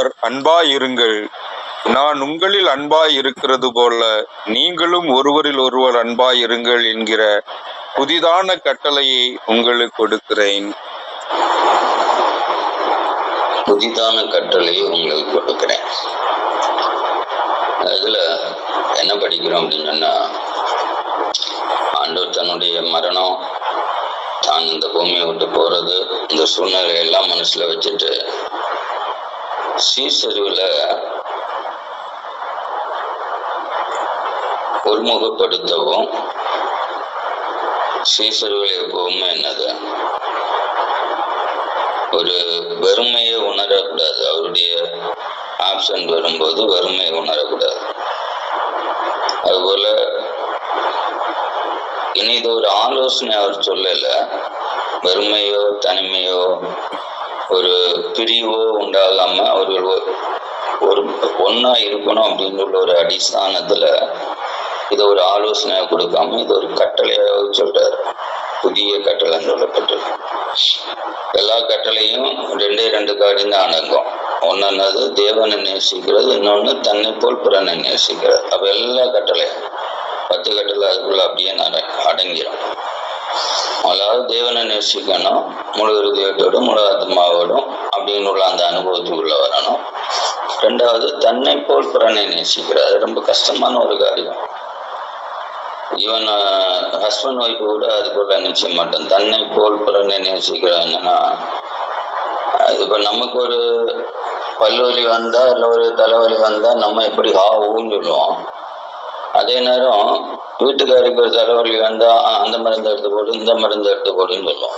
ஒருவரில் ஒருவர் இருங்கள். நான் உங்களில் அன்பாய் இருக்கிறது போல நீங்களும் ஒருவரில் ஒருவர் அன்பாய் இருங்கள் என்கிற புதிதான கட்டளையை உங்களுக்கு கொடுக்கிறேன். புதிதான கட்டளையை உங்களுக்கு கொடுக்கிறேன். அதுல என்ன படிக்கிறோம் அப்படின்னு சொன்னா ஆண்டவர் தன்னுடைய மரணம் தான் இந்த பூமியை விட்டு போறது இந்த சூழ்நிலை எல்லாம் மனசுல வச்சுட்டு சீசருவில் ஒருமுகப்படுத்தவும் சீசருவில் எப்பவுமே என்னது? ஒரு வெறுமையை உணரக்கூடாது. அவருடைய ஆப்ஷன் வரும்போது வறுமையை உணரக்கூடாது. அதுபோல இனி இது ஒரு ஆலோசனை அவர் சொல்லல. வறுமையோ தனிமையோ ஒரு பிரிவோ உண்டாகாம அவர்கள் ஒரு ஒன்னா இருக்கணும் அப்படின்னு உள்ள ஒரு அடிஸ்தானத்துல இதை ஒரு ஆலோசனையாக கொடுக்காம இது ஒரு கட்டளையாக சொல்றாரு. புதிய கட்டளை சொல்லப்பட்டிருக்கு எல்லா கட்டளையும் ரெண்டே ரெண்டு காடிந்த தான் அடங்கும். ஒன்று தேவனை நேசிக்கிறது இன்னொன்று தன்னை போல் பிறனை நேசிக்கிறது. அப்போ எல்லா கட்டளையும் பத்து கட்டளை அதுக்குள்ள அப்படியே நட அடங்கிடும் முதலாவது தேவனை நேசிக்கணும் முழு இருதயத்தோடும் முழு ஆத்மாவோடும் அப்படின்னு உள்ள அந்த அனுபவத்துக்குள்ள வரணும். ரெண்டாவது தன்னை போல் பிறனை நேசிக்கிறது அது ரொம்ப கஷ்டமான ஒரு காரியம். ஈவன் ஹஸ்பண்ட் ஒய்ஃப் கூட அது போல நினைச்ச மாட்டேன். தன்னை போல் பிறனை நேசிக்கிறது என்னன்னா இப்போ நமக்கு ஒரு பல்வலி வந்தா இல்லை ஒரு தலைவலி வந்தா நம்ம எப்படி ஹா ஊன்னு சொல்லுவோம். அதே நேரம் வீட்டுக்காருக்கு ஒரு தலைவலி வந்தா அந்த மருந்து எடுத்து போடு இந்த மருந்து எடுத்து போடுன்னு சொல்லுவோம்.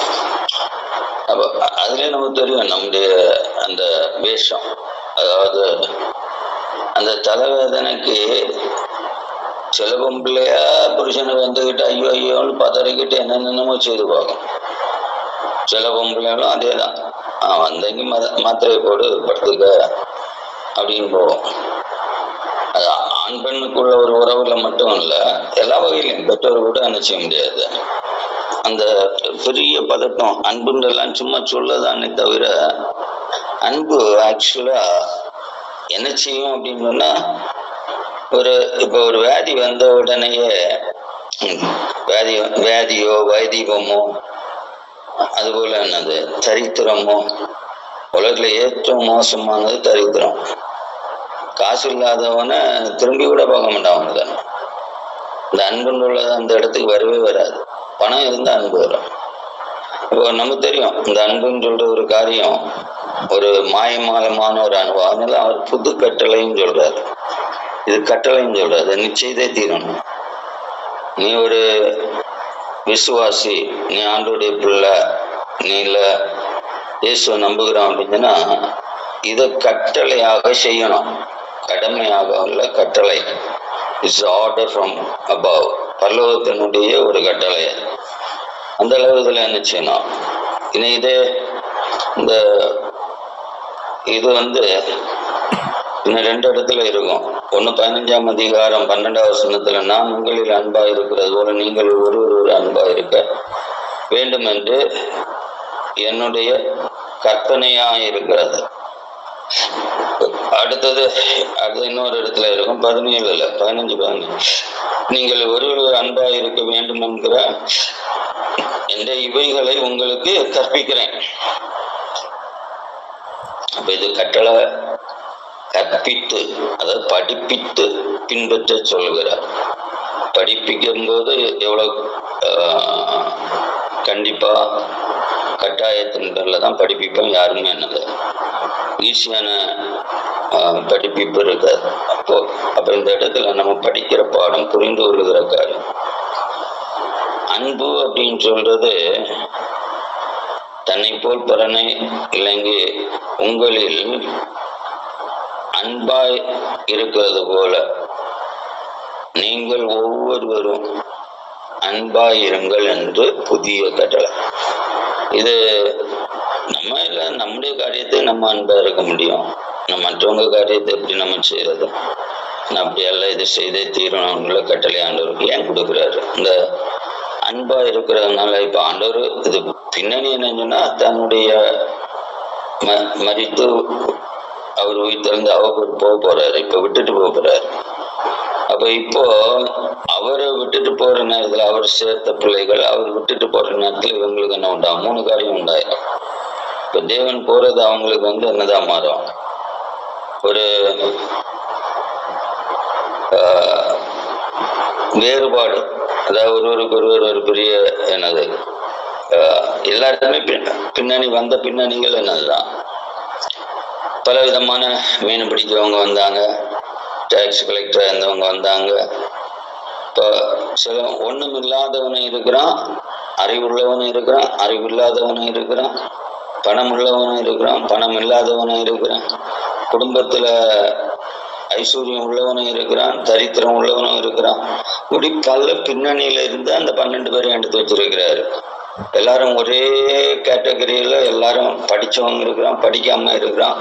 அப்போ அதுலேயே நமக்கு தெரியும் நம்முடைய அந்த வேஷம். அதாவது அந்த தலைவேதனைக்கு சில பொம்பளையா புருஷனை வந்துக்கிட்டு ஐயோ ஐயோன்னு பதறிக்கிட்டு என்னென்னமோ செய்து பார்க்கும். சில பொம்பளைகளும் அதே தான் ஆ வந்தங்க மத மாத்திரை போடு படுத்துக்க அப்படின்னு போவோம் ஆண் பெண்ணுக்குள்ள ஒரு உறவுல மட்டும் இல்லை எல்லா வகையிலும் பெற்றோர் கூட என்ன செய்ய முடியாது. அந்த பெரிய பதட்டம் அன்புன்றெல்லாம் சும்மா சொல்லதானே தவிர அன்பு ஆக்சுவலா என்ன செய்யும் அப்படின்னு சொன்னா ஒரு இப்போ ஒரு வியாதி வந்த உடனேயே வியாதி வியாதியோ வைதீபமோ அதுபோல என்னது தரித்திரமோ உலகில் ஏற்றம் மோசமானது தரித்திரம். காசு இல்லாதவனை திரும்பி கூட பார்க்க மாட்டான் அவனுக்கு. இந்த அன்புன்னு உள்ளது அந்த இடத்துக்கு வரவே வராது. பணம் இருந்தால் அன்பு வரும். இப்போ நமக்கு தெரியும் இந்த அன்புன்னு சொல்ற ஒரு காரியம் ஒரு மாயமாலமான ஒரு அனுபவம் அதனால அவர் புது கட்டளையும் சொல்றாரு. இது கட்டளைன்னு சொல்றாரு. நிச்சயத்தை தீரணும். நீ ஒரு விசுவாசி நீ ஆண்டோடைய பிள்ளை நீ இல்லை இயேசுவை நம்புகிறான் அப்படின்னா இதை கட்டளையாக செய்யணும். கடமையாக உள்ள கட்டளை. இட்ஸ் ஆர்டர் ஃப்ரம் அபவ் பல்லவத்தினுடைய ஒரு கட்டளை அந்த அளவுல என்ன செய்யணும்? இனி இதே இந்த இது வந்து இன்னும் ரெண்டு இடத்துல இருக்கும். ஒன்று பதினஞ்சாம் அதிகாரம் பன்னெண்டாவது சனத்தில் நான் உங்களில் அன்பாக இருக்கிறது போல நீங்கள் ஒரு ஒரு அன்பாக இருக்க வேண்டும் என்று என்னுடைய கற்பனையாக இருக்கிறது. அடுத்தது அடுத்து இன்னொரு இடத்துல இருக்கும். பதினேழுல பதினஞ்சு பதினஞ்சு. நீங்கள் ஒருவர் அன்பா இருக்க வேண்டும் என்கிற என்ற இவைகளை உங்களுக்கு கற்பிக்கிறேன். அப்ப இது கட்டளை கற்பித்து அதாவது படிப்பித்து பின்பற்ற சொல்கிறார் படிப்பிக்கும் போது எவ்வளவு கண்டிப்பா கட்டாயத்தின் பேரில் தான் படிப்பிப்போம் யாருமே என்னது. ஈஸியான படிப்பிப்பு இருக்காது அப்போ அப்ப இந்த இடத்துல நம்ம படிக்கிற பாடம் புரிந்து கொள்கிற காரியம். அன்பு அப்படின்னு சொல்றது தன்னை போல் பிறனை இல்லைங்க உங்களில் அன்பாய் இருக்கிறது போல. நீங்கள் ஒவ்வொருவரும் அன்பாய் இருங்கள் என்று புதிய கட்டளை. இது நம்ம இல்லை நம்முடைய காரியத்தை நம்ம அன்பா இருக்க முடியும். நம்ம மற்றவங்க காரியத்தை எப்படி நம்ம செய்யறது அப்படி அப்படியெல்லாம் இது செய்தே தீரணும்ல கட்டளை ஆண்டவர் ஏன் கொடுக்குறாரு? இந்த அன்பா இருக்கிறதுனால இப்ப ஆண்டவர் இது பின்னணி என்னன்னா தன்னுடைய ம- மரித்து அவர் உயிர்த்திருந்து அவர் போக போறாரு இப்ப விட்டுட்டு போக போறாரு. அப்ப இப்போ அவரை விட்டுட்டு போற நேரத்துல அவர் சேர்த்த பிள்ளைகள் அவர் விட்டுட்டு போற நேரத்துல இவங்களுக்கு என்ன உண்டா? மூணு காரியம் உண்டாயிரும். இப்ப தேவன் போறது அவங்களுக்கு வந்து என்னதான் மாறும்? ஒரு வேறுபாடு. அதாவது ஒருவருக்கு ஒருவர் ஒரு பெரிய என்னது எல்லாருக்குமே பின்னணி வந்த பின்னணிகள் என்னதுதான்? பல விதமான மீன் பிடிக்கிறவங்க வந்தாங்க டேக்ஸ் கலெக்டராக இருந்தவங்க வந்தாங்க. இப்போ சில ஒன்றும் இல்லாதவனும் இருக்கிறான் அறிவுள்ளவனும் இருக்கிறான் அறிவு இல்லாதவனும் இருக்கிறான் பணம் உள்ளவனும் இருக்கிறான் பணம் இல்லாதவனும் இருக்கிறான். குடும்பத்தில் ஐஸ்வர்யம் உள்ளவனும் இருக்கிறான் தரித்திரம் உள்ளவனும் இருக்கிறான். இப்படி பல பின்னணியில இருந்து அந்த பன்னெண்டு பேரையும் எடுத்து வச்சிருக்கிறாரு. எல்லாரும் ஒரே கேட்டகரியில எல்லாரும் படிச்சவங்க இருக்கிறான் படிக்காம இருக்கிறான்.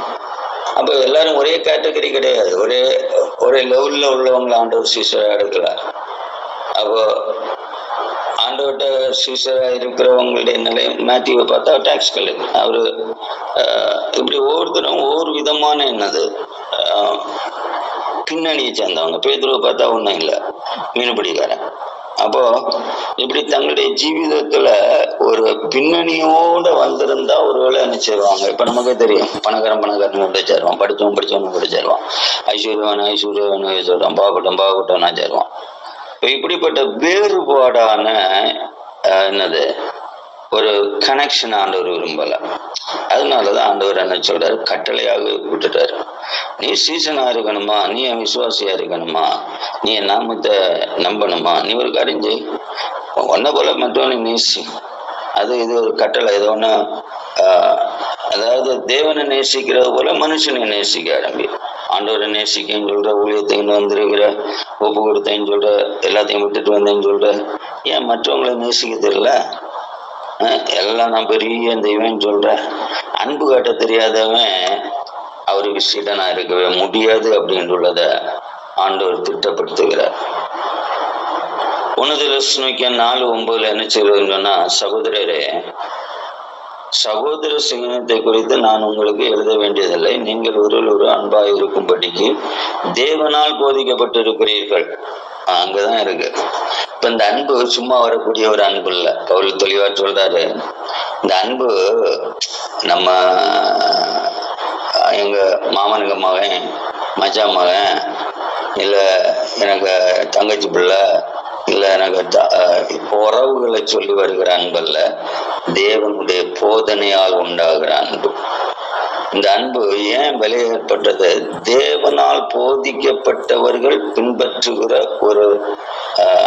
அப்ப எல்லாரும் ஒரே கேட்டகரி கிடையாது. ஒரே ஒரே லெவல்ல உள்ளவங்களை ஆண்டவர் சீசரா எடுக்கல. அப்போ ஆண்டவர்கிட்ட சீசரா இருக்கிறவங்களுடைய நிலை மேத்யூவை பார்த்தா டாக்ஸ் கலெக்டர் அவர் இப்படி ஒவ்வொருத்தரும் ஒவ்வொரு விதமான என்னது பின்னணியை சேர்ந்தவங்க. பேதுருவை பார்த்தா ஒன்றும் இல்லை மீன்பிடிக்காரன் அப்போ இப்படி தங்களுடைய ஜீவிதத்துல ஒரு பின்னணியோட வந்திருந்தா ஒரு வேலை செய்வாங்க? இப்ப நமக்கே தெரியும். பணக்காரன் பணக்காரன் கூட சேருவான். படிச்சவன் படிச்சவன் கூட சேருவான். ஐஸ்வர்யவான் ஐஸ்வர்யவான் சொல்றான். பாவப்பட்டம் பாவப்பட்டம் நான் சேருவான். இப்படிப்பட்ட வேறுபாடான என்னது ஒரு கனெக்ஷன் ஆண்டவர் விரும்பல. அதனாலதான் ஆண்டவர் என்ன சொல்றாரு? கட்டளையாக விட்டுட்டாரு. நீ சீசனா இருக்கணுமா? நீ என் விசுவாசியா இருக்கணுமா? நீ என் நாமத்தை நம்பணுமா? நீ ஒரு கரிஞ்சு ஒன்ன போல மற்றவனை நேசி. அது இது ஒரு கட்டளை. இது ஒன்று அதாவது தேவனை நேசிக்கிறது போல மனுஷனை நேசிக்க ஆரம்பி ஆண்டவரை நேசிக்கன்னு சொல்கிற ஊழியத்தைன்னு வந்திருக்கிற ஒப்பு கொடுத்தேன்னு சொல்ற எல்லாத்தையும் விட்டுட்டு வந்தேன்னு சொல்ற ஏன் மற்றவங்களை நேசிக்க தெரியல? எல்லாம் நான் பெரிய தெய்வம்னு சொல்றேன். அன்பு காட்ட தெரியாதவன் அவருக்கு சீடனா இருக்கவே முடியாது அப்படின்றத ஆண்டவர் திட்டப்படுத்துகிறார். உனது நாலு ஒன்பதுல என்ன செய்வதுன்னு சொன்னா சகோதரரே சகோதர சிங்கனத்தை குறித்து நான் உங்களுக்கு எழுத வேண்டியதில்லை. நீங்கள் ஒருவர் ஒரு அன்பாக இருக்கும்படிக்கு தேவனால் போதிக்கப்பட்டிருக்கிறீர்கள். அங்கதான் இருக்கு. இப்ப இந்த அன்பு சும்மா வரக்கூடிய ஒரு அன்பு இல்ல. பவுல் தெளிவா சொல்றாரு. இந்த அன்பு நம்ம எங்க மாமனுக்கு மகன் மச்சா மகன் இல்ல எனக்கு தங்கச்சி பிள்ளை இல்ல எனக்கு உறவுகளை சொல்லி வருகிற அன்பல்ல தேவனுடைய போதனையால் உண்டாகிற அன்பு. இந்த அன்பு ஏன் விலை ஏற்பட்டது தேவனால் போதிக்கப்பட்டவர்கள் பின்பற்றுகிற ஒரு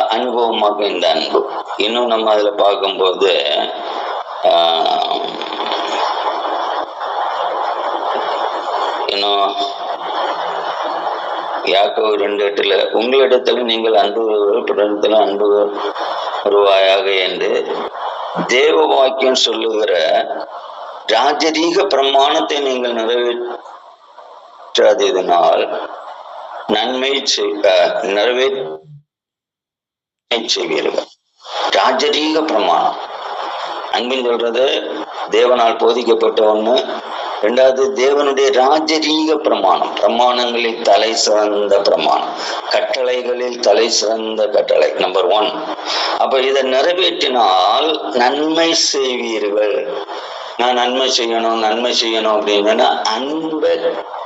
அனுபவமாக இந்த அன்பு. இன்னும் நம்ம அதுல பார்க்கும்போது ஆஹ், இன்னும் யாக்கோ ரெண்டு எட்டுல உங்களிடத்தில் நீங்கள் அன்பு பிறத்தில் அன்பு வருவாயாக என்று தேவ வாக்கியம் சொல்லுகிற ராஜரீக பிரமாணத்தை நீங்கள் நிறைவேற்றாததினால் நன்மை செய்- அஹ், நிறைவேற்ற செய்வீர்கள். ராஜரீக பிரமாணம். அன்பின் சொல்றது தேவனால் போதிக்கப்பட்ட ஒண்ணு ரெண்டாவது தேவனுடைய ராஜரீக பிரமாணம். பிரமாணங்களில் தலை சிறந்த பிரமாணம். கட்டளைகளில் தலை சிறந்த கட்டளை நம்பர் ஒன் அப்ப இதை நிறைவேற்றினால் நன்மை செய்வீர்கள். நான் நன்மை செய்யணும் நன்மை செய்யணும் அப்படின்னா அன்பை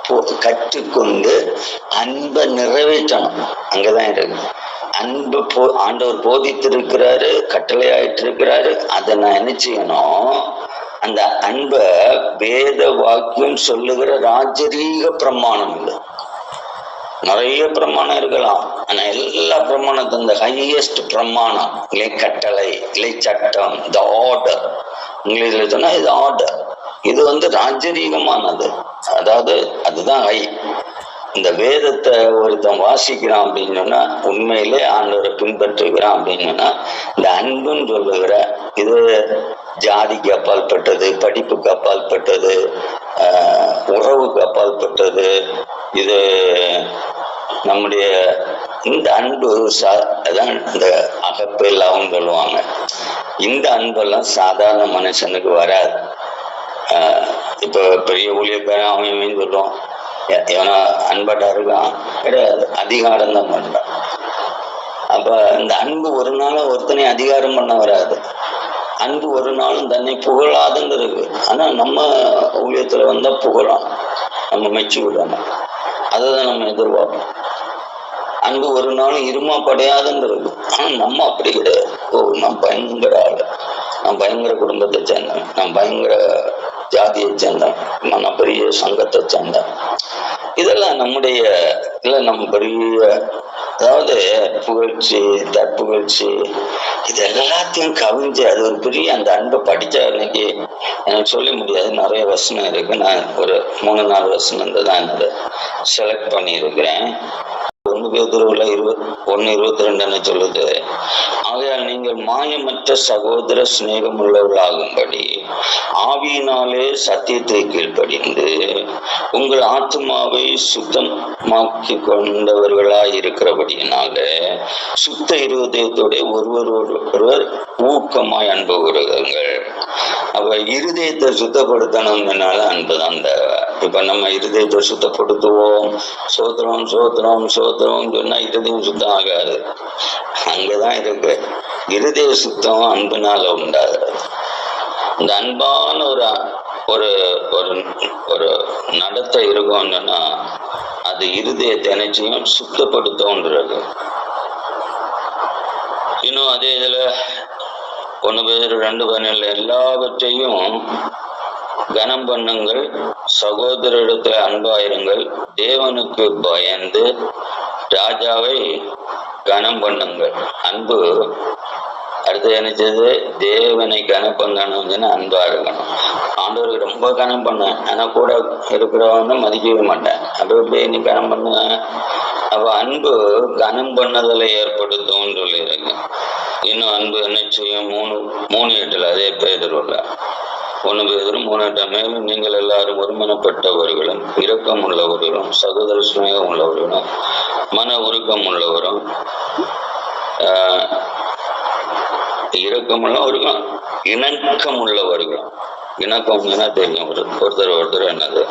போ- கற்றுக்கொண்டு அன்பை நிறைவேற்றணும். அங்கதான் இருக்கு. அன்பு போ ஆண்டவர் போதித்திருக்கிறாரு கட்டளையாயிட்டு இருக்கிறாரு அதை நான் என்ன செய்யணும்? அந்த அன்பை வேத வாக்கியம் சொல்லுகிற ராஜரீக பிரமாணம் இல்லை. நிறைய பிரமாணம் இருக்கலாம். ஆனா எல்லா பிரமாணத்தும் இந்த ஹையஸ்ட் பிரமாணம் இல்லை கட்டளை இல்லை சட்டம் த ஆர்டர் இங்கிலீஷ்ல சொன்னா இது ஆர்டர் இது வந்து ராஜரீகமானது. அதாவது அதுதான் ஹை இந்த வேதத்தை ஒருத்தன் வாசிக்கிறான் அப்படின்னு சொன்னா உண்மையிலே ஆண்டவரை பின்பற்றுகிறான் அப்படின்னு சொன்னா இந்த அன்புன்னு சொல்லுகிற இது ஜாதிக்கு அப்பாற்பட்டது படிப்புக்கு அப்பால் பட்டது உறவுக்கு அப்பாற்பட்டது இது நம்முடைய இந்த அன்பு சா அதான் இந்த அகப்பெல்லாவும் சொல்லுவாங்க. இந்த அன்பெல்லாம் சாதாரண மனுஷனுக்கு வராது. இப்போ பெரிய ஊழியக்காரன் அவன் இவன் சொல்லுவான் எவனா அன்பட்டா இருக்கான்? கிடையாது அதிகாரம் தான் பண்றான். அப்ப இந்த அன்பு ஒரு நாள் ஒருத்தனை அதிகாரம் பண்ண வராது. அன்பு ஒரு நாளும் தன்னை புகழாதுன்னு ஆனால் ஆனா நம்ம ஊழியத்துல வந்தா புகழாம். நம்ம மெச்சு விடணும் அதுதான் நம்ம எதிர்பார்ப்போம். அன்பு ஒரு நாளும் இருமா படையாதுன்னு ஆனால் ஆனா நம்ம அப்படி கிடையாது. ஓ நான் பயங்கர ஆளு. நான் பயங்கர குடும்பத்தை சேர்ந்தேன் நான் பயங்கர ஜாதியை சேர்ந்தேன் நான் பெரிய சங்கத்தை சேர்ந்தேன் இதெல்லாம் நம்முடைய இல்லை நம்ம பெரிய அதாவது புகழ்ச்சி தற்புகழ்ச்சி இது எல்லாத்தையும் கவிஞ்சு அது ஒரு பெரிய அந்த அன்பை படித்தா இன்னைக்கு எனக்கு சொல்ல முடியாது. நிறைய வசனம் இருக்கு. நான் ஒரு மூணு நாலு வசனம் தான் அதை செலக்ட் பண்ணியிருக்கிறேன். ஒன்று பேதுருவில் ஒன்று இருபத்தி ரெண்டுன்னு சொல்லுது. ஆகையால் நீங்கள் மாயமற்ற சகோதர சிநேகம் உள்ளவர்களாகும்படி ஆவியினாலே சத்தியத்தை கீழ்ப்படிந்து உங்கள் ஆத்மாவை சுத்தமாக்கி கொண்டவர்களாய் இருக்கிறபடியினால சுத்த இருதயத்தோட ஒருவரோடு ஒருவர் ஊக்கமாய் அன்பு கூறுங்கள். அப்ப இருதயத்தை சுத்தப்படுத்தணுங்கனால அன்பு தான் தேவை இப்ப நம்ம இருதயத்தை சுத்தப்படுத்துவோம். சோத்திரம் சோத்திரம் சோத்திரம் சொன்னா இருதயம் சுத்தம் ஆகாது. அங்கதான் இருக்கு. இருதய சுத்தம் அன்புனால உண்டாது இந்த அன்பான ஒரு ஒரு ஒரு ஒரு நடத்தை இருக்கும்னா அது இருதயத்தை நினைச்சியும் சுத்தப்படுத்தும்ன்றது. இன்னும் அதே இதுல ஒன்று பேர் ரெண்டு பதினேழு எல்லாவற்றையும் கனம் பண்ணுங்கள். சகோதரரிடத்தில் அன்பாயிருங்கள். தேவனுக்கு பயந்து ராஜாவை கனம் பண்ணுங்கள். அன்பு. அடுத்து நினைச்சது தேவனை கனம் பண்ணணும்னு அன்பா இருக்கணும். ஆண்டவருக்கு ரொம்ப கனம் பண்ணேன். ஆனா கூட இருக்கிறவங்க மதிக்கவே மாட்டேன். அப்படி எப்படி நீ கனம் பண்ண அப்போ அன்பு கனம் பண்ணதில் ஏற்படுத்தும் சொல்லியிருக்கு. இன்னும் அன்பு நிச்சயம் மூணு மூணு எட்டில் அதே பேதருள்ள ஒன்று பேதரும் மூணு எட்டாம் மேலும் நீங்கள் எல்லாரும் ஒருமனப்பட்டவர்களும் இரக்கம் உள்ளவர்களும் சகோதர சுமேகம் உள்ளவர்களும் மன உருக்கம் உள்ளவரும் இரக்கமெல்லாம் இருக்கும் இணக்கம் உள்ளவர்களும் இணக்கம்னா தெரியும்? ஒரு ஒருத்தர் ஒருத்தர் என்னது?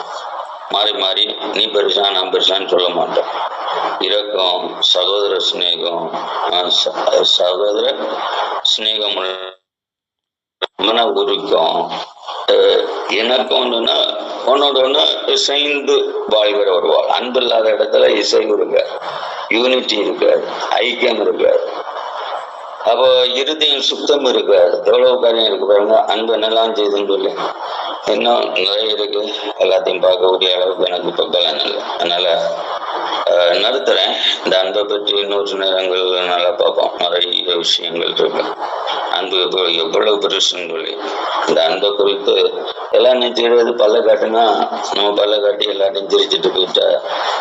மாறி மாறி நீ பெருசா நான் பெருசான்னு சொல்ல மாட்டேன். இரக்கம் சகோதர சிநேகம் சகோதர சிநேகம் மன உருக்கம் இணக்கம்னா ஒன்னோட ஒன்று இசைந்து வாழ்கிற ஒரு வாழ் அன்பு இல்லாத இடத்துல இசை இருக்க யூனிட்டி இருக்காது ஐக்கியம் இருக்காது அப்போ இருதயம் சுத்தம் இருக்காது எவ்வளவு காரியம் இருக்கு பாருங்க அன்பு என்னெல்லாம் செய்துன்னு சொல்லி. இன்னும் நிறைய இருக்கு எல்லாத்தையும் பார்க்கக்கூடிய அளவுக்கு எனக்கு இப்போ பலன் இல்லை. அதனால நிறுத்துறேன். இந்த அன்பை பற்றி இன்னொரு நேரங்கள் நல்லா பார்ப்போம். நிறைய விஷயங்கள் இருக்கு. அன்பு எவ்வளவு பெருசுன்னு சொல்லி. இந்த அன்பை குறித்து எல்லாம் நினைச்சுக்கிறது பல்ல காட்டுனா நம்ம பல்ல காட்டி எல்லாத்தையும் சிரிச்சிட்டு போயிட்டா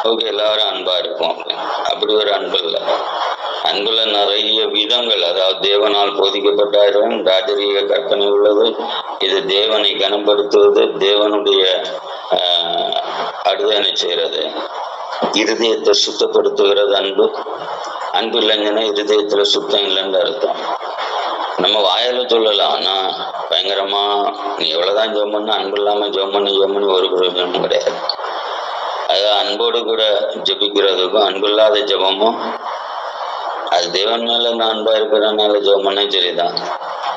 ஓகே எல்லாரும் அன்பா இருப்போம் அப்படி ஒரு அன்பு இல்லை. அன்புல நிறைய விதங்கள். அதாவது தேவனால் போதிக்கப்பட்டாயிரம் ராஜரீக கற்பனை உள்ளது இது தேவனை கனப்படுத்துவது தேவனுடைய அடுதனை செய்யறது இருதயத்தை சுத்தப்படுத்துகிறது அன்பு. அன்பு இல்லைங்கன்னா இருதயத்துல சுத்தம் இல்லைன்னு அர்த்தம். நம்ம வாயால சொல்லலாம் ஆனா பயங்கரமா நீ எவ்வளவுதான் ஜோம் பண்ண அன்பு இல்லாம ஜோம் பண்ணி பண்ணி ஒரு பிரயோஜனம் கிடையாது. அது அன்போடு கூட ஜெபிக்கிறதுக்கும் அன்பு இல்லாத ஜெபமும் அது தேவன் மேல நான் அன்பா இருக்கிறனால ஜெபம் சரிதான்.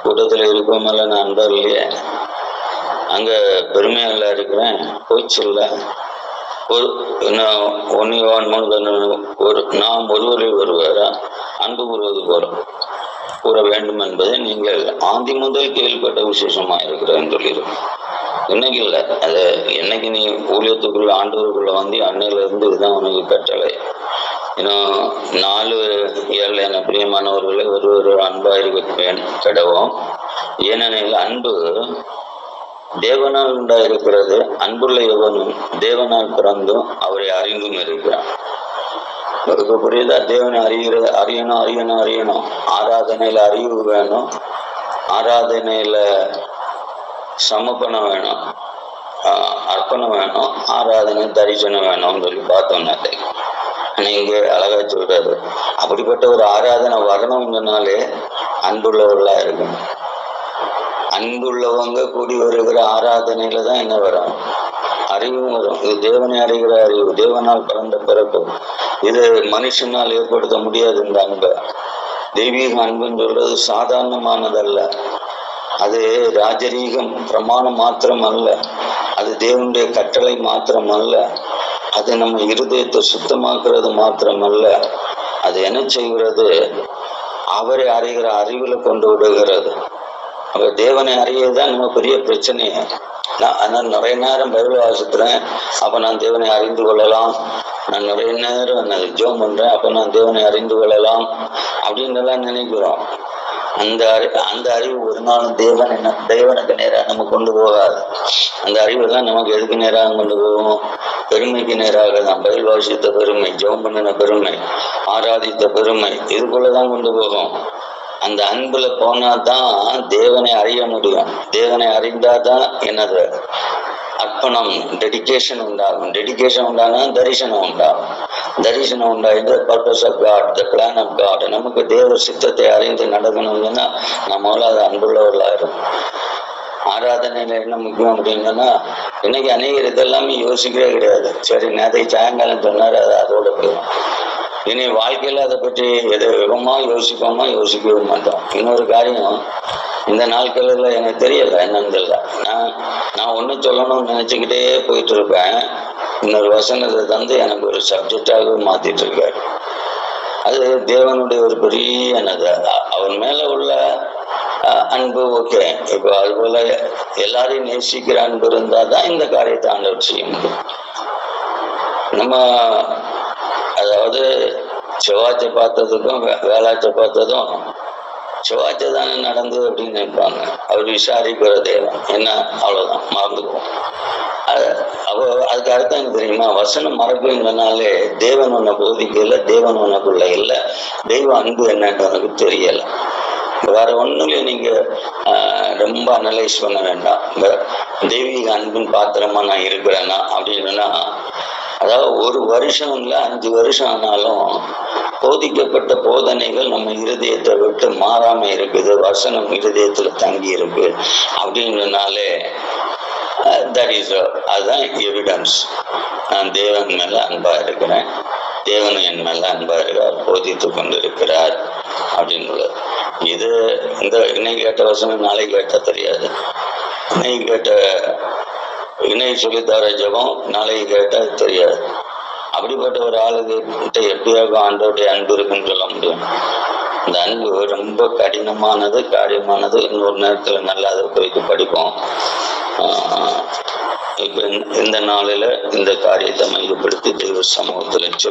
கூட்டத்துல இருக்கவங்க மேல நான் அன்பா இல்லையே. அங்க பெருமையால இருக்கிறேன் போச்சு இல்ல ஒரு நான் மூணு ஒரு நாம் ஒருவரில் ஒருவரா? அன்பு கூறுவது போல கூற வேண்டும் என்பதை நீங்கள் ஆதி முதல் கேள்விப்பட்ட விசேஷமா இருக்கிறேன்னு சொல்லியிருக்கோம். இன்னைக்கு இல்லை? அது என்னைக்கு நீ ஊழியத்துக்குள்ள ஆண்டவருக்குள்ள வந்து அன்னையில இருந்து இதுதான் உனக்கு கட்டளை இன்னும் நாலு ஏழு என பிரியமானவர்களை ஒரு ஒரு அன்பா இருக்க கடவும் ஏனெனில் அன்பு தேவனால் உண்டாயிருக்கிறது அன்புள்ள எவனும் தேவனால் பிறந்தும் அவரை அறிந்தும் இருக்கிறான். உங்களுக்கு புரியுதா? தேவனை அறிகிறது அறியணும் அறியணும் அறியணும். ஆராதனையில அறிவு வேணும். ஆராதனையில சமர்ப்பணம் வேணும். அர்ப்பணம் வேணும். ஆராதனை தரிசனம் வேணும்னு சொல்லி பார்த்தோம்னா நீங்க அழகா சொல்றாரு. அப்படிப்பட்ட ஒரு ஆராதனை வரணும்னாலே அன்புள்ளவர்களா இருக்கணும். அன்புள்ளவங்க கூடி வருகிற ஆராதனையில தான் என்ன வரும்? அறிவும் வரும். இது தேவனை அறிகிற அறிவு. தேவனால் பிறந்த பிறப்பு. இது மனுஷனால் ஏற்படுத்த முடியாது இந்த அன்பை. தெய்வீக அன்புன்னு சொல்றது சாதாரணமானதல்ல. அது ராஜரீகம் பிரமாணம் மாத்திரம் அல்ல அது தேவனுடைய கட்டளை மாத்திரம் அல்ல அது நம்ம இருதயத்தை சுத்தமாக்குறது மாத்திரம் அல்ல அது என்ன செய்கிறது? அவரை அறிகிற அறிவில் கொண்டு விடுகிறது. அப்ப தேவனை அறியதுதான் நம்ம பெரிய பிரச்சனையே நான் அதனால் நிறைய நேரம் பைபிள் வாசிக்கிறேன். அப்ப நான் தேவனை அறிந்து கொள்ளலாம். நான் நிறைய நேரம் நான் ஜோம் பண்றேன். அப்ப நான் தேவனை அறிந்து கொள்ளலாம் அப்படின்னு எல்லாம் நினைக்கிறோம். அந்த அறி அந்த அறிவு ஒரு நாளும் தேவன் என்ன தேவனுக்கு நேராக நம்ம கொண்டு போகாது. அந்த அறிவு தான் நமக்கு எதுக்கு நேராக கொண்டு போகும்? பெருமைக்கு நேராக தான் பயில் வாசித்த பெருமை ஜெபம் பண்ணின பெருமை ஆராதித்த பெருமை இதுக்குள்ளதான் கொண்டு போகும். அந்த அன்புல போனா தான் தேவனை அறிய முடியும். தேவனை அறிந்தாதான் என்னது? அர்ப்பணம் டெடிகேஷன் உண்டாகும். டெடிகேஷன் உண்டானா தரிசனம் உண்டாகும். தரிசனம் உண்டாயிட்டு purpose of God the plan of God நமக்கு தேவ சித்தத்தை அறிந்து நடக்கணும்னா நம்ம அது அன்புள்ளவர்களாக இருக்கும் ஆராதனையில என்ன முக்கியம் அப்படின்னா இன்னைக்கு அநேகர் இதெல்லாமே யோசிக்கவே கிடையாது. சரி நேற்றைக்கு சாயங்காலம் சொன்னார் அது அதோட போயிடும் இனி வாழ்க்கையில் அதை பற்றி எது விவரமா யோசிப்போமா யோசிக்கவே மாட்டோம் இன்னொரு காரியம் இந்த நாட்களில் எனக்கு தெரியல என்னன்னு தெரியல. நான் நான் ஒன்று சொல்லணும்னு நினச்சிக்கிட்டே போயிட்டு இருப்பேன் இன்னொரு வசனத்தை தந்து எனக்கு ஒரு சப்ஜெக்டாகவே மாற்றிட்டு இருக்காரு அது தேவனுடைய ஒரு பெரிய என்னது அ- அவன் உள்ள அன்பு ஓகே. இப்போ அது போல எல்லாரையும் நேசிக்கிற அன்பு இருந்தால் தான் இந்த காரியத்தை ஆண்டவர் செய்ய முடியும். நம்ம அதாவது செவ்வாய்ச்சை பார்த்ததுக்கும் வே- வேளாச்சை பார்த்ததும் செவ்வாய்ச்சை தானே நடந்தது அப்படின்னு நினைப்பாங்க. அவர் விசாரிக்கிற தேவன். என்ன? அவ்வளோதான் மறந்துக்குவோம் அப்போ அதுக்கு அர்த்தம் எனக்கு தெரியுமா? வசனம் மறக்குங்கனாலே தேவன் உன்னை போதிக்கல தேவன் உனக்குள்ள இல்லை. தெய்வ அன்பு என்னன்னு உனக்கு தெரியலை. வேற ஒண்ணுலயும் நீங்க ரொம்ப அனலைஸ் பண்ண வேண்டாம். இந்த தெய்வீக அன்பின் பாத்திரமா நான் இருக்கிறேன்னா அப்படின்னா அதாவது ஒரு வருஷம் இல்லை அஞ்சு வருஷம் ஆனாலும் போதிக்கப்பட்ட போதனைகள் நம்ம இருதயத்தை விட்டு மாறாம இருக்குது வசனம் இருதயத்துல தங்கி இருக்கு அப்படின்றனாலே தட் இஸ் அதுதான் எவிடன்ஸ் நான் தேவன் மேல அன்பா இருக்கிறேன். தேவனும் என் மேல அன்பா இருக்கிறார் போதித்து கொண்டு இருக்கிறார் அப்படின்னு இது இந்த இன்னைக்கு கேட்ட வசனம் நாளைக்கு கேட்டா தெரியாது. இன்னைக்கு கேட்ட வினை சொல்லித்தார ஜபம்? நாளைக்கு கேட்டா தெரியாது. அப்படிப்பட்ட ஒரு ஆளுக்கு கிட்ட எப்படியாக ஆண்டோடைய அன்பு இருக்குன்னு சொல்ல முடியும். இந்த அன்பு ரொம்ப கடினமானது காரியமானது. இன்னொரு நேரத்துல நல்லா அதை குறித்து படிப்போம். இப்போ இப்ப இந்த- இந்த நாளில இந்த காரியத்தை மையப்படுத்தி தெய்வ சமூகத்துல சொல்லி